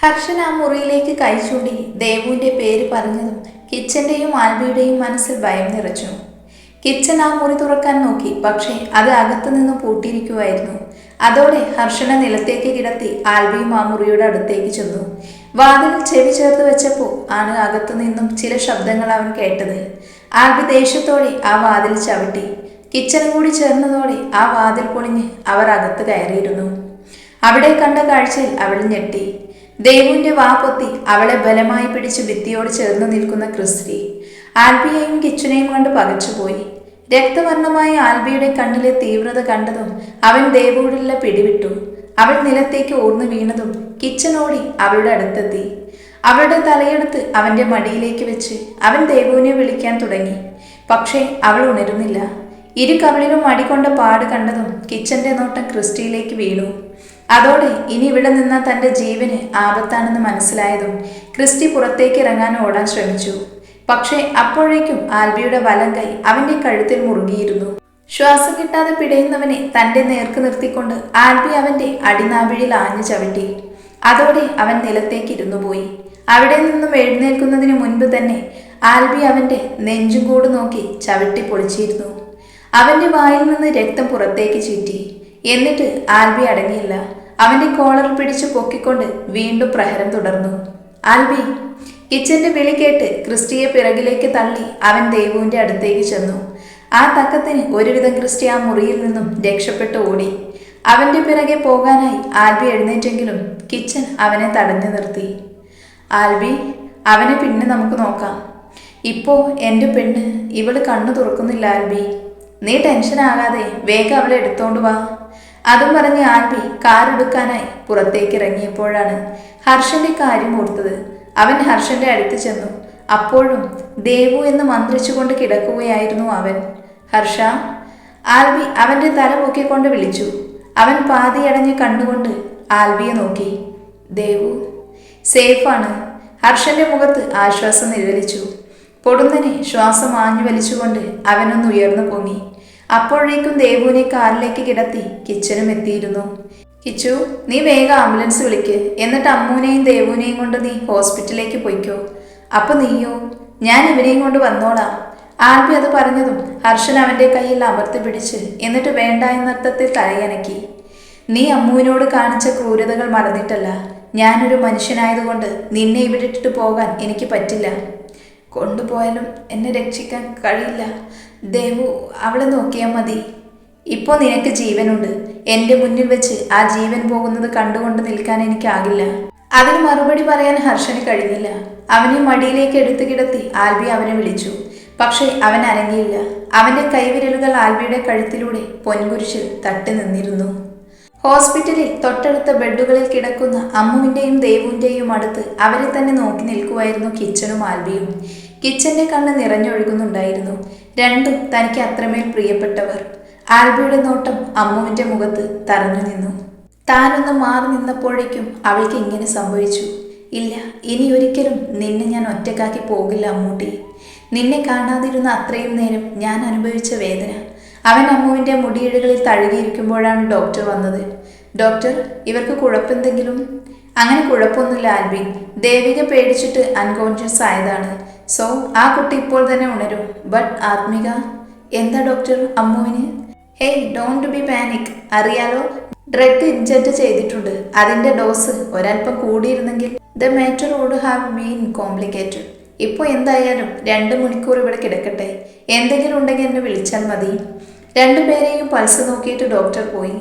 ഹർഷൻ ആ മുറിയിലേക്ക് കൈ ചൂണ്ടി ദേവുവിന്റെ പേര് പറഞ്ഞതും കിച്ചന്റെയും ആൽബിയുടെയും മനസ്സിൽ ഭയം നിറച്ചു. കിച്ചൻ ആ മുറി തുറക്കാൻ നോക്കി പക്ഷേ അത് അകത്തു നിന്ന് പൂട്ടിയിരിക്കുമായിരുന്നു അതോടെ ഹർഷനെ നിലത്തേക്ക് കിടത്തി ആൽബിയും ആ മുറിയുടെ അടുത്തേക്ക് ചെന്നു. വാതിലിൽ ചെവി ചേർത്ത് വെച്ചപ്പോൾ ആണ് അകത്തു നിന്നും ചില ശബ്ദങ്ങൾ അവൻ കേട്ടത്. ആൽബി ദേഷ്യത്തോടെ ആ വാതിൽ ചവിട്ടി. കിച്ചനും കൂടി ചേർന്നതോടെ ആ വാതിൽ പൊളിഞ്ഞ് അവർ അകത്ത് കയറിയിരുന്നു. അവിടെ കണ്ട കാഴ്ചയിൽ അവൾ ഞെട്ടി. ദേവുവിന്റെ വാപൊത്തി അവളെ ബലമായി പിടിച്ച് ഭിത്തിയോട് ചേർന്ന് നിൽക്കുന്ന ക്രിസ്റ്റി ആൽബിയെയും കിച്ചനെയും കണ്ട് പകച്ചുപോയി. രക്തവർണമായ ആൽബിയുടെ കണ്ണിലെ തീവ്രത കണ്ടതും അവൻ ദേവുവിലുള്ള പിടിവിട്ടു. അവൾ നിലത്തേക്ക് ഓർന്നു വീണതും കിച്ചനോടി അവളുടെ അടുത്തെത്തി. അവളുടെ തലയെടുത്ത് അവന്റെ മടിയിലേക്ക് വെച്ച് അവൻ ദേവുവിനെ വിളിക്കാൻ തുടങ്ങി. പക്ഷേ അവൾ ഉണരുന്നില്ല. ഇരു കവിളിലും മടികൊണ്ട പാട് കണ്ടതും കിച്ചന്റെ നോട്ടം ക്രിസ്റ്റിയിലേക്ക് വീണു. അതോടെ ഇനി ഇവിടെ നിന്ന തന്റെ ജീവന് ആപത്താണെന്ന് മനസ്സിലായതും ക്രിസ്റ്റി പുറത്തേക്ക് ഇറങ്ങാൻ ഓടാൻ ശ്രമിച്ചു. പക്ഷേ അപ്പോഴേക്കും ആൽബിയുടെ വലം കൈ അവന്റെ കഴുത്തിൽ മുറുകിയിരുന്നു. ശ്വാസം കിട്ടാതെ പിടയുന്നവനെ തന്റെ നേർക്ക് നിർത്തിക്കൊണ്ട് ആൽബി അവന്റെ അടിനാവിഴിൽ ആഞ്ഞു ചവിട്ടി. അതോടെ അവൻ നിലത്തേക്ക് ഇരുന്നു പോയി. അവിടെ നിന്നും എഴുന്നേൽക്കുന്നതിന് മുൻപ് തന്നെ ആൽബി അവന്റെ നെഞ്ചും കൂട് നോക്കി ചവിട്ടി പൊളിച്ചിരുന്നു. അവന്റെ വായിൽ നിന്ന് രക്തം പുറത്തേക്ക് ചീറ്റി. എന്നിട്ട് ആൽബി അടങ്ങിയില്ല. അവന്റെ കോളർ പിടിച്ചു പൊക്കിക്കൊണ്ട് വീണ്ടും പ്രഹരം തുടർന്നു. ആൽബി കിച്ചന്റെ വിളി കേട്ട് ക്രിസ്റ്റിയെ പിറകിലേക്ക് തള്ളി അവൻ ദേവുവിന്റെ അടുത്തേക്ക് ചെന്നു. ആ തക്കത്തിന് ഒരുവിധം ക്രിസ്റ്റി ആ മുറിയിൽ നിന്നും രക്ഷപ്പെട്ടു ഓടി. അവന്റെ പിറകെ പോകാനായി ആൽബി എഴുന്നേറ്റെങ്കിലും കിച്ചൻ അവനെ തടഞ്ഞു നിർത്തി. ആൽബി അവനെ പിന്നെ നമുക്ക് നോക്കാം. ഇപ്പോ എന്റെ പെണ്ണ് ഇവൾ കണ്ണു തുറക്കുന്നില്ല ആൽബി. നീ ടെൻഷൻ ആകാതെ വേഗം അവളെ എടുത്തോണ്ട് വാ. അതും പറഞ്ഞ് ആൽബി കാർ എടുക്കാനായി പുറത്തേക്ക് ഇറങ്ങിയപ്പോഴാണ് ഹർഷന്റെ കാര്യം ഓർത്തത്. അവൻ ഹർഷന്റെ അടുത്ത് ചെന്നു. അപ്പോഴും ദേവു എന്ന് മന്ത്രിച്ചുകൊണ്ട് കിടക്കുകയായിരുന്നു അവൻ. ഹർഷ ആൽബി അവന്റെ തല പൊക്കിക്കൊണ്ട് വിളിച്ചു. അവൻ പാതിയടഞ്ഞ് കണ്ടുകൊണ്ട് ആൽബിയെ നോക്കി. ദേവു സേഫാണ് ഹർഷന്റെ മുഖത്ത് ആശ്വാസം നിഴലിച്ചു. പൊടുന്നനെ ശ്വാസം ആഞ്ഞു വലിച്ചുകൊണ്ട് അവനൊന്ന് ഉയർന്നു പൊങ്ങി. അപ്പോഴേക്കും ദേവുവിനെ കാറിലേക്ക് കിടത്തി കിച്ചനും എത്തിയിരുന്നു. കിച്ചു നീ വേഗം ആംബുലൻസ് വിളിക്ക്. എന്നിട്ട് അമ്മൂനെയും ദേവുവിനെയും കൊണ്ട് നീ ഹോസ്പിറ്റലിലേക്ക് പോയിക്കോ. അപ്പൊ നീയോ? ഞാൻ ഇവനെയും കൊണ്ട് വന്നോളാം. ആൽബി അത് പറഞ്ഞതും ഹർഷൻ അവന്റെ കയ്യിൽ അമർത്തി പിടിച്ച് എന്നിട്ട് വേണ്ട എന്നർത്ഥത്തിൽ തലയനക്കി. നീ അമ്മുവിനോട് കാണിച്ച ക്രൂരതകൾ മറന്നിട്ടല്ല. ഞാനൊരു മനുഷ്യനായതുകൊണ്ട് നിന്നെ ഇവിടെ ഇട്ടിട്ട് പോകാൻ എനിക്ക് പറ്റില്ല. കൊണ്ടുപോയാലും എന്നെ രക്ഷിക്കാൻ കഴിയില്ല. ദേവു അവളെ നോക്കിയാൽ മതി. ഇപ്പോൾ നിനക്ക് ജീവനുണ്ട്. എന്റെ മുന്നിൽ വെച്ച് ആ ജീവൻ പോകുന്നത് കണ്ടുകൊണ്ട് നിൽക്കാൻ എനിക്കാകില്ല. അതിന് മറുപടി പറയാൻ ഹർഷന് കഴിഞ്ഞില്ല. അവനെ മടിയിലേക്ക് എടുത്തു കിടത്തി ആൽബി അവനെ വിളിച്ചു. പക്ഷേ അവൻ അനങ്ങിയില്ല. അവന്റെ കൈവിരലുകൾ ആൽബിയുടെ കഴുത്തിലൂടെ പൊൻകുരിശിൽ തട്ടി നിന്നിരുന്നു. ഹോസ്പിറ്റലിൽ തൊട്ടടുത്ത ബെഡുകളിൽ കിടക്കുന്ന അമ്മുവിന്റെയും ദേവുവിന്റെയും അടുത്ത് അവരെ തന്നെ നോക്കി നിൽക്കുമായിരുന്നു കിച്ചനും ആൽബിയും. കിച്ചന്റെ കണ്ണ് നിറഞ്ഞൊഴുകുന്നുണ്ടായിരുന്നു. രണ്ടും തനിക്ക് അത്രമേൽ പ്രിയപ്പെട്ടവർ. ആൽബിയുടെ നോട്ടം അമ്മുവിന്റെ മുഖത്ത് തറഞ്ഞു നിന്നു. താനൊന്ന് മാറി നിന്നപ്പോഴേക്കും അവൾക്ക് ഇങ്ങനെ സംഭവിച്ചു. ഇല്ല ഇനി ഒരിക്കലും നിന്നെ ഞാൻ ഒറ്റക്കാക്കി പോകില്ല അമ്മൂട്ടി. നിന്നെ കാണാതിരുന്ന അത്രയും നേരം ഞാൻ അനുഭവിച്ച വേദന. അവൻ അമ്മുവിന്റെ മുടിയിഴകളിൽ തഴുകിയിരിക്കുമ്പോഴാണ് ഡോക്ടർ വന്നത്. ഡോക്ടർ ഇവർക്ക് കുഴപ്പമെന്തെങ്കിലും അങ്ങനെ കുഴപ്പമൊന്നുമില്ല ആൽബി ദേവിക പേടിച്ചിട്ട് അൺകോൺഷ്യസ് ആയതാണ്. സോ ആ കുട്ടി ഇപ്പോൾ തന്നെ ഉണരും. ബട്ട് ആത്മിക എന്താ ഡോക്ടർ അമ്മുവിന്? ഹേയ് ഡോണ്ട് ബി പാനിക് അറിയാലോ? ഡ്രഗ് ഇൻജെക്ട് ചെയ്തിട്ടുണ്ട്. അതിന്റെ ഡോസ് ഒരല്പം കൂടിയിരുന്നെങ്കിൽ the matter would have been complicated ഇപ്പോൾ എന്തായാലും രണ്ട് മണിക്കൂർ ഇവിടെ കിടക്കട്ടെ. എന്തെങ്കിലും ഉണ്ടെങ്കിൽ എന്നെ വിളിച്ചാൽ മതി. രണ്ടുപേരെയും പൾസ് നോക്കിയിട്ട് ഡോക്ടർ പോയി.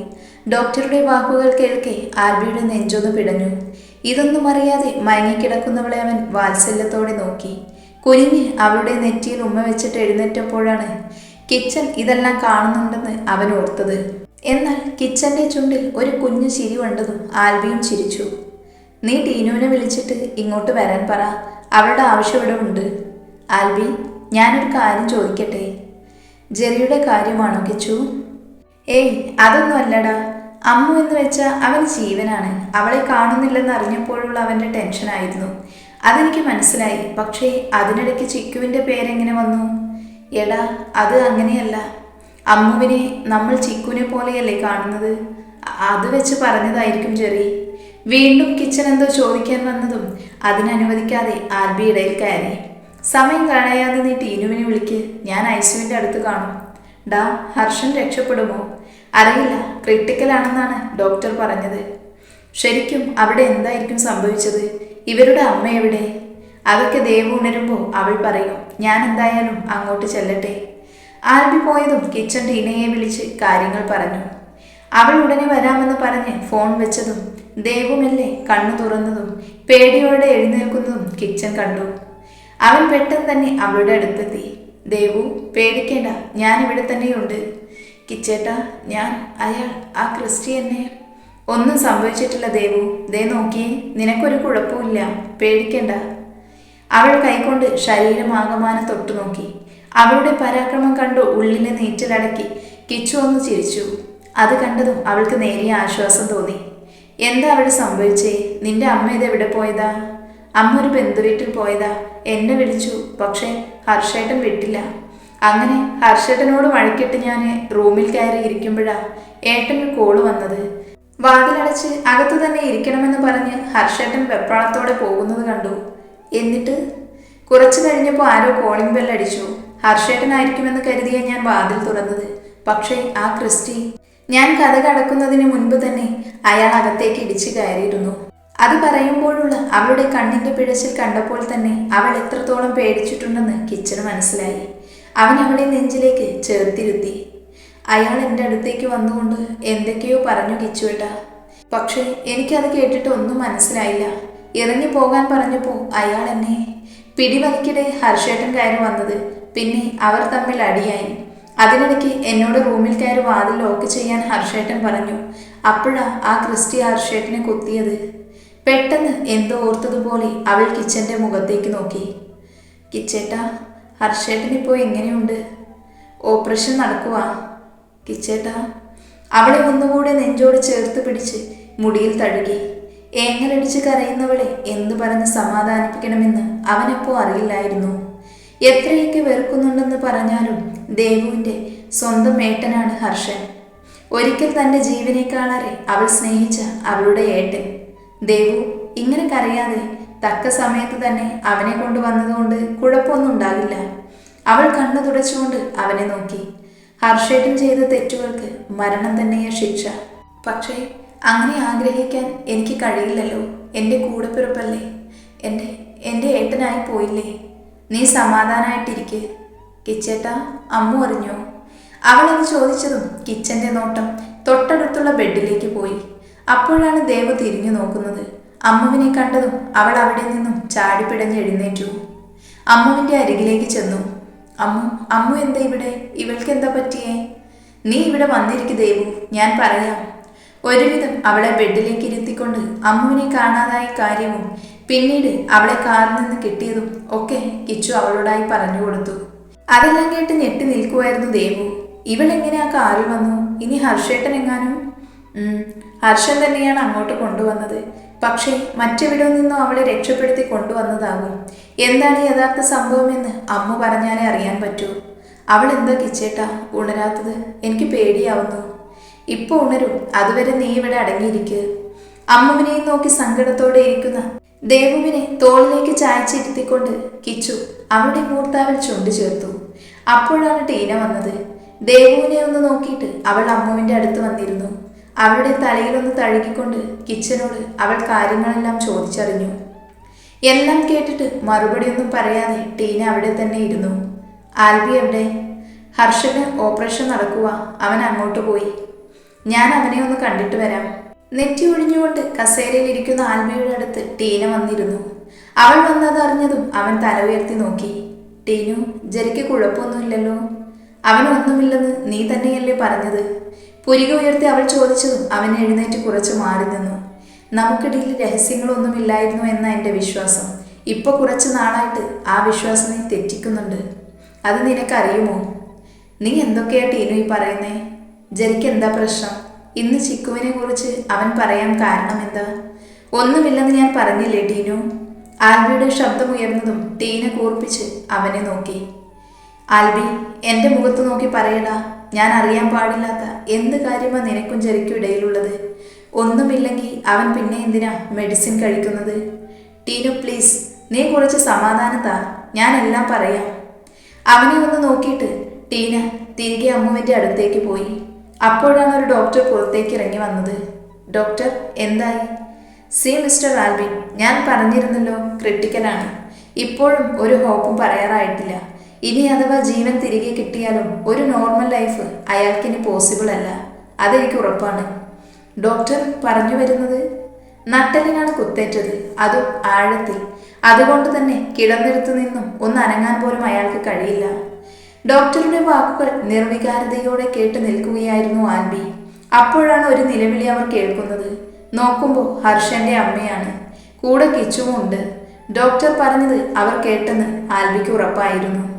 ഡോക്ടറുടെ വാക്കുകൾ കേൾക്കെ ആൽബിയുടെ നെഞ്ചൊന്ന് പിടഞ്ഞു. ഇതൊന്നും അറിയാതെ മയങ്ങിക്കിടക്കുന്നവളെ അവൻ വാത്സല്യത്തോടെ നോക്കി. കുനിഞ്ഞ് അവളുടെ നെറ്റിയിൽ ഉമ്മ വെച്ചിട്ട് എഴുന്നേറ്റപ്പോഴാണ് കിച്ചൻ ഇതെല്ലാം കാണുന്നുണ്ടെന്ന് അവൻ ഓർത്തത്. എന്നാൽ കിച്ചന്റെ ചുണ്ടിൽ ഒരു കുഞ്ഞു ചിരി കണ്ടതും ആൽബിയും ചിരിച്ചു. നീ ടീനുവിനെ വിളിച്ചിട്ട് ഇങ്ങോട്ട് വരാൻ പറ. അവളുടെ ആവശ്യം ഇവിടെ ഉണ്ട്. ആൽബി ഞാനൊരു കാര്യം ചോദിക്കട്ടെ? ജെറിയുടെ കാര്യമാണോ കിച്ചു? ഏയ് അതൊന്നും അല്ലടാ. അമ്മു എന്ന് വെച്ചാൽ അവൻ ജീവനാണ്. അവളെ കാണുന്നില്ലെന്ന് അറിഞ്ഞപ്പോഴുള്ള അവന്റെ ടെൻഷനായിരുന്നു. അതെനിക്ക് മനസ്സിലായി. പക്ഷേ അതിനിടയ്ക്ക് ചിക്കുവിന്റെ പേരെങ്ങനെ വന്നു? എടാ അത് അങ്ങനെയല്ല. അമ്മുവിനെ നമ്മൾ ചിക്കുവിനെ പോലെയല്ലേ കാണുന്നത്? അത് വെച്ച് പറഞ്ഞതായിരിക്കും ചെറി വീണ്ടും കിച്ചൻ എന്തോ ചോദിക്കാൻ വന്നതും അതിനനുവദിക്കാതെ ആൽബി ഇടയിൽ കയറി. സമയം കളയാതെ നീ ടീനുവിനെ വിളിക്ക്. ഞാൻ ഐസുവിന്റെ അടുത്ത് കാണും. ഡാ ഹർഷൻ രക്ഷപ്പെടുമോ? അറിയില്ല. ക്രിട്ടിക്കലാണെന്നാണ് ഡോക്ടർ പറഞ്ഞത്. ശരിക്കും അവിടെ എന്തായിരിക്കും സംഭവിച്ചത്? ഇവരുടെ അമ്മ എവിടെ? അതൊക്കെ ദേവ് ഉണരുമ്പോൾ അവൾ പറയും ഞാൻ എന്തായാലും അങ്ങോട്ട് ചെല്ലട്ടെ. ആൽബി പോയതും കിച്ചൺ ടീനയെ വിളിച്ച് കാര്യങ്ങൾ പറഞ്ഞു. അവൾ ഉടനെ വരാമെന്ന് പറഞ്ഞ് ഫോൺ വെച്ചതും ദേവുമല്ലേ കണ്ണു തുറന്നതും പേടിയോടെ എഴുന്നേൽക്കുന്നതും കിച്ചൺ കണ്ടു. അവൻ പെട്ടെന്ന് തന്നെ അവളുടെ അടുത്തെത്തി. ദേവു പേടിക്കേണ്ട ഞാൻ ഇവിടെ തന്നെയുണ്ട്. കിച്ചേട്ടാ ഞാൻ അയാൾ ആ ക്രിസ്റ്റിയനെ ഒന്നും സംഭവിച്ചിട്ടില്ല ദേവു. ദേ നോക്കിയേ നിനക്കൊരു കുഴപ്പമില്ല പേടിക്കണ്ട. അവൾ കൈകൊണ്ട് ശരീരമാകമാനം തൊട്ടു നോക്കി. അവളുടെ പരാക്രമം കണ്ടു ഉള്ളിലെ നീറ്റിലടക്കി കിച്ചു ഒന്ന് ചിരിച്ചു. അത് കണ്ടതും അവൾക്ക് നേരിയ ആശ്വാസം തോന്നി. എന്താ അവിടെ സംഭവിച്ചേ? നിന്റെ അമ്മ ഇത് എവിടെ പോയതാ? അമ്മ ഒരു ബന്ധുവീട്ടിൽ പോയതാ. എന്നെ വിളിച്ചു. പക്ഷേ ഹർഷേട്ടൻ വിട്ടില്ല. അങ്ങനെ ഹർഷേട്ടനോട് വഴക്കിട്ട് ഞാൻ റൂമിൽ കയറി ഇരിക്കുമ്പോഴാ ഏട്ടന് കോൾ വന്നത്. വാതിലടച്ച് അകത്തു തന്നെ ഇരിക്കണമെന്ന് പറഞ്ഞ് ഹർഷേട്ടൻ വെപ്രാളത്തോടെ പോകുന്നത് കണ്ടു. എന്നിട്ട് കുറച്ചു കഴിഞ്ഞപ്പോൾ ആരോ കോളിംഗ് ബെൽ അടിച്ചു. ഹർഷേട്ടനായിരിക്കുമെന്ന് കരുതിയ ഞാൻ വാതിൽ തുറന്നത്. പക്ഷേ ആ ക്രിസ്റ്റി ഞാൻ കഥ കടക്കുന്നതിന് മുൻപ് തന്നെ അയാൾ അകത്തേക്ക് ഇടിച്ചു കയറിയിരുന്നു. അത് പറയുമ്പോഴുള്ള അവളുടെ കണ്ണിന്റെ പിഴച്ചിൽ കണ്ടപ്പോൾ തന്നെ അവൾ എത്രത്തോളം പേടിച്ചിട്ടുണ്ടെന്ന് കിച്ചന് മനസ്സിലായി. അവൻ അവളെ നെഞ്ചിലേക്ക് ചേർത്തിരുത്തി. അയാൾ എന്റെ അടുത്തേക്ക് വന്നുകൊണ്ട് എന്തൊക്കെയോ പറഞ്ഞു കിച്ചുവേട്ട. പക്ഷേ എനിക്കത് കേട്ടിട്ട് ഒന്നും മനസ്സിലായില്ല. ഇറങ്ങി പോകാൻ പറഞ്ഞപ്പോൾ അയാൾ എന്നെ പിടിവലിക്കിടെ ഹർഷേട്ടൻ കയറി വന്നത്. പിന്നെ അവർ തമ്മിൽ അടിയായി. അതിനിടയ്ക്ക് എന്നോട് റൂമിൽ കയറി വാതിൽ ലോക്ക് ചെയ്യാൻ ഹർഷേട്ടൻ പറഞ്ഞു. അപ്പോഴാ ആ ക്രിസ്റ്റി ഹർഷേട്ടനെ കുത്തിയത്. പെട്ടെന്ന് എന്തോ ഓർത്തതുപോലെ അവൾ കിച്ചന്റെ മുഖത്തേക്ക് നോക്കി. കിച്ചേട്ടാ ഹർഷേട്ടൻ ഇപ്പോൾ എങ്ങനെയുണ്ട്? ഓപ്പറേഷൻ നടക്കുവാ. കിച്ചേട്ടാ. അവളെ ഒന്നുകൂടെ നെഞ്ചോട് ചേർത്ത് പിടിച്ച് മുടിയിൽ തഴുകി. ഏങ്ങലടിച്ച് കരയുന്നവളെ എന്ന് പറഞ്ഞ് സമാധാനിപ്പിക്കണമെന്ന് അവനപ്പോ അറിയില്ലായിരുന്നു. എത്രയൊക്കെ വെറുക്കുന്നുണ്ടെന്ന് പറഞ്ഞാലും ദേവുവിന്റെ സ്വന്തം ഏട്ടനാണ് ഹർഷൻ. ഒരിക്കൽ തന്റെ ജീവനേക്കാളേറെ അവൾ സ്നേഹിച്ച അവളുടെ ഏട്ടൻ. ദേവു ഇങ്ങനെ കരയാതെ തക്ക സമയത്ത് തന്നെ അവനെ കൊണ്ടുവന്നതുകൊണ്ട് കുഴപ്പമൊന്നും ഉണ്ടാകില്ല. അവൾ കണ്ണു തുടച്ചുകൊണ്ട് അവനെ നോക്കി. ഹർഷേട്ടൻ ചെയ്ത തെറ്റുകൾക്ക് മരണം തന്നെയാ ശിക്ഷ. പക്ഷേ അങ്ങനെ ആഗ്രഹിക്കാൻ എനിക്ക് കഴിയില്ലല്ലോ. എന്റെ കൂടെപ്പിറപ്പല്ലേ എന്റെ എന്റെ ഏട്ടനായി പോയില്ലേ? നീ സമാധാനമായിട്ടിരിക്കെ കിച്ചേട്ട അമ്മു അറിഞ്ഞോ? അത് ചോദിച്ചതും കിച്ചന്റെ നോട്ടം തൊട്ടടുത്തുള്ള ബെഡിലേക്ക് പോയി. അപ്പോഴാണ് ദേവ് തിരിഞ്ഞു നോക്കുന്നത്. അമ്മുവിനെ കണ്ടതും അവൾ അവിടെ നിന്നും ചാടിപ്പിടഞ്ഞ് എഴുന്നേറ്റു. അമ്മുവിന്റെ അരികിലേക്ക് ചെന്നു. അമ്മു അമ്മു എന്താ ഇവിടെ? ഇവൾക്ക് എന്താ പറ്റിയേ? നീ ഇവിടെ വന്നിരിക്കു ദേവു ഞാൻ പറയാം. ഒരുവിധം അവളെ ബെഡിലേക്ക് ഇരുത്തിക്കൊണ്ട് അമ്മുവിനെ കാണാതായ കാര്യവും പിന്നീട് അവളെ കാറിൽ നിന്ന് കിട്ടിയതും ഒക്കെ കിച്ചു അവളോടായി പറഞ്ഞു കൊടുത്തു. അതെല്ലാം കേട്ട് ഞെട്ടി നിൽക്കുമായിരുന്നു ദേവു. ഇവൾ എങ്ങനെ ആ കാറിൽ വന്നു? ഇനി ഹർഷേട്ടൻ എങ്ങാനും? ഹർഷൻ തന്നെയാണ് അങ്ങോട്ട് കൊണ്ടുവന്നത്. പക്ഷേ മറ്റെവിടെ നിന്നും അവളെ രക്ഷപ്പെടുത്തി കൊണ്ടുവന്നതാകും. എന്താണ് യഥാർത്ഥ സംഭവമെന്ന് അമ്മ പറഞ്ഞാലേ അറിയാൻ പറ്റൂ. അവൾ എന്താ കിച്ചേട്ടാ ഉണരാത്തത്? എനിക്ക് പേടിയാവുന്നു. ഇപ്പൊ ഉണരും. അതുവരെ നീ ഇവിടെ അടങ്ങിയിരിക്കുക അമ്മുവിനെയും നോക്കി സങ്കടത്തോടെ ഇരിക്കുന്ന ദേവുവിനെ തോളിലേക്ക് ചായച്ചിരുത്തിക്കൊണ്ട് കിച്ചു അവളുടെ മൂർത്താവിൽ ചുണ്ടു ചേർത്തു. അപ്പോഴാണ് ടീന വന്നത്. ദേവുവിനെ ഒന്ന് നോക്കിയിട്ട് അവൾ അമ്മുവിന്റെ അടുത്ത് വന്നിരുന്നു. അവളുടെ തലയിലൊന്ന് തഴുകിക്കൊണ്ട് കിച്ചനോട് അവൾ കാര്യങ്ങളെല്ലാം ചോദിച്ചറിഞ്ഞു. എല്ലാം കേട്ടിട്ട് മറുപടിയൊന്നും പറയാതെ ടീന അവിടെ തന്നെ ഇരുന്നു. ആൽബി എവിടെ? ഹർഷന് ഓപ്പറേഷൻ നടക്കുക അവൻ അങ്ങോട്ട് പോയി. ഞാൻ അവനെ ഒന്ന് കണ്ടിട്ട് വരാം. നെറ്റി ഒഴിഞ്ഞുകൊണ്ട് കസേരയിൽ ഇരിക്കുന്ന ആൽബിയുടെ അടുത്ത് ടീന വന്നിരുന്നു. അവൾ വന്നത് അറിഞ്ഞതും അവൻ തല ഉയർത്തി നോക്കി. ടീനു ജരിക്ക് കുഴപ്പമൊന്നുമില്ലല്ലോ. അവനൊന്നുമില്ലെന്ന് നീ തന്നെയല്ലേ പറഞ്ഞത്. പുരിക ഉയർത്തി അവൾ ചോദിച്ചതും അവൻ എഴുന്നേറ്റ് കുറച്ച് മാറി നിന്നു. നമുക്കിടയിൽ രഹസ്യങ്ങളൊന്നുമില്ലായിരുന്നു എന്ന എന്റെ വിശ്വാസം. ഇപ്പൊ കുറച്ച് നാളായിട്ട് ആ വിശ്വാസം നീ തെറ്റിക്കുന്നുണ്ട്. അത് നിനക്കറിയുമോ? നീ എന്തൊക്കെയാ ടീനു ഈ പറയുന്നേ? ജനിക്ക് എന്താ പ്രശ്നം? ഇന്ന് ചിക്കുവിനെ കുറിച്ച് അവൻ പറയാൻ കാരണം എന്താ? ഒന്നുമില്ലെന്ന് ഞാൻ പറഞ്ഞില്ലേ ടീനു? ആൽബിയുടെ ശബ്ദം ഉയർന്നതും ടീന കൂർപ്പിച്ച് അവനെ നോക്കി. ആൽബി എന്റെ മുഖത്ത് നോക്കി പറയടാ. ഞാൻ അറിയാൻ പാടില്ലാത്ത എന്ത് കാര്യമാ നിനക്കും ചെറിക്കും ഇടയിലുള്ളത്? ഒന്നുമില്ലെങ്കിൽ അവൻ പിന്നെ എന്തിനാ മെഡിസിൻ കഴിക്കുന്നത്? ടീനു പ്ലീസ് നീ കുറച്ച് സമാധാനത്താ ഞാൻ എല്ലാം പറയാം. അവനെ ഒന്ന് നോക്കിയിട്ട് ടീന തിരികെ അമ്മുവിന്റെ അടുത്തേക്ക് പോയി. അപ്പോഴാണ് ഒരു ഡോക്ടർ പുറത്തേക്ക് ഇറങ്ങി വന്നത്. ഡോക്ടർ എന്തായി? സി മിസ്റ്റർ ആൽബിൻ ഞാൻ പറഞ്ഞിരുന്നല്ലോ ക്രിട്ടിക്കലാണ് ഇപ്പോഴും ഒരു ഹോപ്പും പറയാറായിട്ടില്ല. ഇനി അഥവാ ജീവൻ തിരികെ കിട്ടിയാലും ഒരു നോർമൽ ലൈഫ് അയാൾക്കിനി പോസിബിൾ അല്ല. അതെനിക്ക് ഉറപ്പാണ്. ഡോക്ടർ പറഞ്ഞു വരുന്നത് നട്ടലിനാണ് കുത്തേറ്റത് അതും ആഴത്തിൽ. അതുകൊണ്ട് തന്നെ കിടന്നിടത്തു നിന്നും ഒന്ന് അനങ്ങാൻ പോലും അയാൾക്ക് കഴിയില്ല. ഡോക്ടറുടെ വാക്കുകൾ നിർവികാരതയോടെ കേട്ട് നിൽക്കുകയായിരുന്നു ആൻബി. അപ്പോഴാണ് ഒരു നിലവിളി അവർ കേൾക്കുന്നത്. നോക്കുമ്പോൾ ഹർഷന്റെ അമ്മയാണ്. കൂടെ കിച്ചുമുണ്ട് ഡോക്ടർ പറഞ്ഞത് അവർ കേട്ടെന്ന് ആൽബിക്ക് ഉറപ്പായിരുന്നു.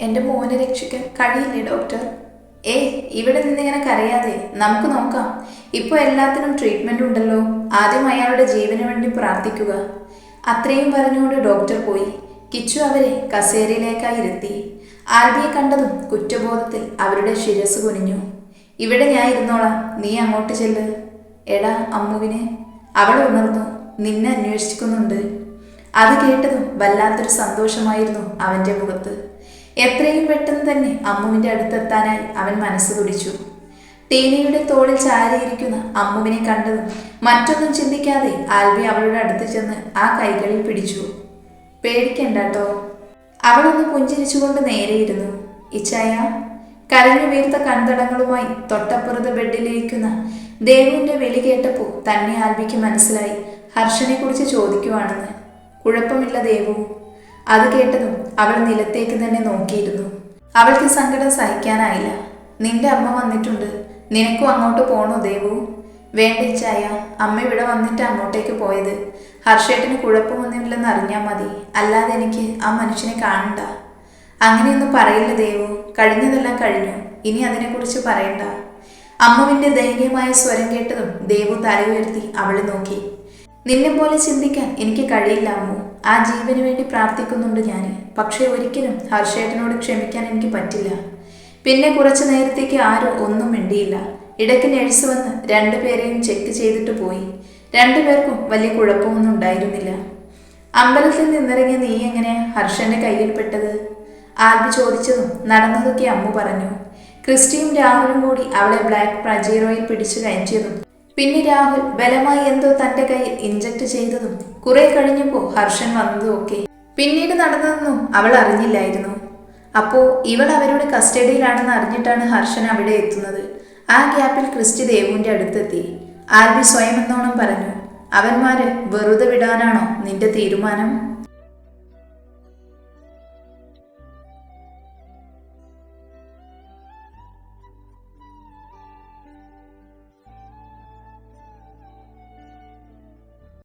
എന്റെ മോനെ രക്ഷിക്കാൻ കഴിയില്ലേ ഡോക്ടർ? ഏ ഇവിടെ നിന്നിങ്ങനെ കരയാതെ നമുക്ക് നോക്കാം. ഇപ്പോൾ എല്ലാത്തിനും ട്രീറ്റ്മെന്റ് ഉണ്ടല്ലോ. ആദ്യം അയാളുടെ ജീവന് വേണ്ടി പ്രാർത്ഥിക്കുക. അത്രയും പറഞ്ഞുകൊണ്ട് ഡോക്ടർ പോയി. കിച്ചു അവരെ കസേരയിലേക്കായി ഇരുത്തി. ആൽബിയെ കണ്ടതും കുറ്റബോധത്തിൽ അവരുടെ ശിരസ് കുനിഞ്ഞു. ഇവിടെ ഞാൻ ഇരുന്നോളാം. നീ അങ്ങോട്ട് ചെല്ല്. എടാ അമ്മുവിനെ. അവൾ ഉണർന്നു. നിന്നെ അന്വേഷിക്കുന്നുണ്ട്. അത് കേട്ടതും വല്ലാത്തൊരു സന്തോഷമായിരുന്നു അവന്റെ മുഖത്ത്. എത്രയും പെട്ടെന്ന് തന്നെ അമ്മുവിന്റെ അടുത്തെത്താനായി അവൻ മനസ്സ് തുടിച്ചു. ടീനയുടെ തോളിൽ ചാരിയിരിക്കുന്ന അമ്മുവിനെ കണ്ടതും മറ്റൊന്നും ചിന്തിക്കാതെ ആൽബി അവളുടെ അടുത്ത് ചെന്ന് ആ കൈകളിൽ പിടിച്ചു. പേടിക്കണ്ടട്ടോ. അവളൊന്ന് പുഞ്ചിരിച്ചുകൊണ്ട് നേരെയിരുന്നു ഇച്ചായ കരഞ്ഞു വീർത്ത കൺതടങ്ങളുമായി തൊട്ടപ്പുറത്ത് ബെഡിലിരിക്കുന്ന ദേവുവിന്റെ വിളി കേട്ടപ്പോൾ തന്നെ ആൽബിക്ക് മനസ്സിലായി ഹർഷനെ കുറിച്ച് ചോദിക്കുവാണെന്ന്. കുഴപ്പമില്ല ദേവു. അത് കേട്ടതും അവൾ നിലത്തേക്ക് തന്നെ നോക്കിയിരുന്നു. അവൾക്ക് സങ്കടം സഹിക്കാനായില്ല. നിന്റെ അമ്മ വന്നിട്ടുണ്ട്. നിനക്കും അങ്ങോട്ട് പോണോ ദേവു? വേണ്ട ചായ അമ്മ ഇവിടെ വന്നിട്ട് അങ്ങോട്ടേക്ക് പോയത്. ഹർഷേട്ടന് കുഴപ്പമൊന്നുമില്ലെന്ന് അറിഞ്ഞാൽ മതി. അല്ലാതെ എനിക്ക് ആ മനുഷ്യനെ കാണണ്ട. അങ്ങനെയൊന്നും പറയില്ല ദേവു. കഴിഞ്ഞതെല്ലാം കഴിഞ്ഞു. ഇനി അതിനെക്കുറിച്ച് പറയണ്ട. അമ്മുവിന്റെ ദയനീയമായ സ്വരം കേട്ടതും ദേവു തല ഉയർത്തി അവളെ നോക്കി. നിന്നെ പോലെ ചിന്തിക്കാൻ എനിക്ക് കഴിയില്ല അമ്മു. ആ ജീവന് വേണ്ടി പ്രാർത്ഥിക്കുന്നുണ്ട് ഞാൻ പക്ഷേ ഒരിക്കലും ഹർഷേട്ടനോട് ക്ഷമിക്കാൻ എനിക്ക് പറ്റില്ല. പിന്നെ കുറച്ചു നേരത്തേക്ക് ആരും ഒന്നും മിണ്ടിയില്ല. ഇടയ്ക്ക് നഴ്സ് വന്ന് രണ്ടുപേരെയും ചെക്ക് ചെയ്തിട്ട് പോയി. രണ്ടുപേർക്കും വലിയ കുഴപ്പമൊന്നും ഉണ്ടായിരുന്നില്ല. അമ്പലത്തിൽ നിന്നിറങ്ങിയ നീ എങ്ങനെ ഹർഷന്റെ കയ്യിൽപ്പെട്ടത് ആൽബി ചോദിച്ചതും നടന്നതൊക്കെ അമ്മു പറഞ്ഞു. ക്രിസ്റ്റിയും രാഹുലും കൂടി അവളെ ബ്ലാക്ക് പ്രജീറോയിൽ പിടിച്ചു കയറ്റിയതും പിന്നെ രാഹുൽ ബലമായി എന്തോ തന്റെ കയ്യിൽ ഇഞ്ചക്ട് ചെയ്തതും കുറെ കഴിഞ്ഞപ്പോ ഹർഷൻ വന്നതും ഒക്കെ. പിന്നീട് നടന്നതെന്നും അവൾ അറിഞ്ഞില്ലായിരുന്നു. അപ്പോ ഇവൾ അവരുടെ കസ്റ്റഡിയിലാണെന്ന് അറിഞ്ഞിട്ടാണ് ഹർഷൻ അവിടെ എത്തുന്നത്. ആ ഗ്യാപ്പിൽ ക്രിസ്റ്റി ദേവുവിന്റെ അടുത്തെത്തി. ആൽബി സ്വയം എന്നോണം പറഞ്ഞു അവന്മാരെ വെറുതെ വിടാനാണോ നിന്റെ തീരുമാനം?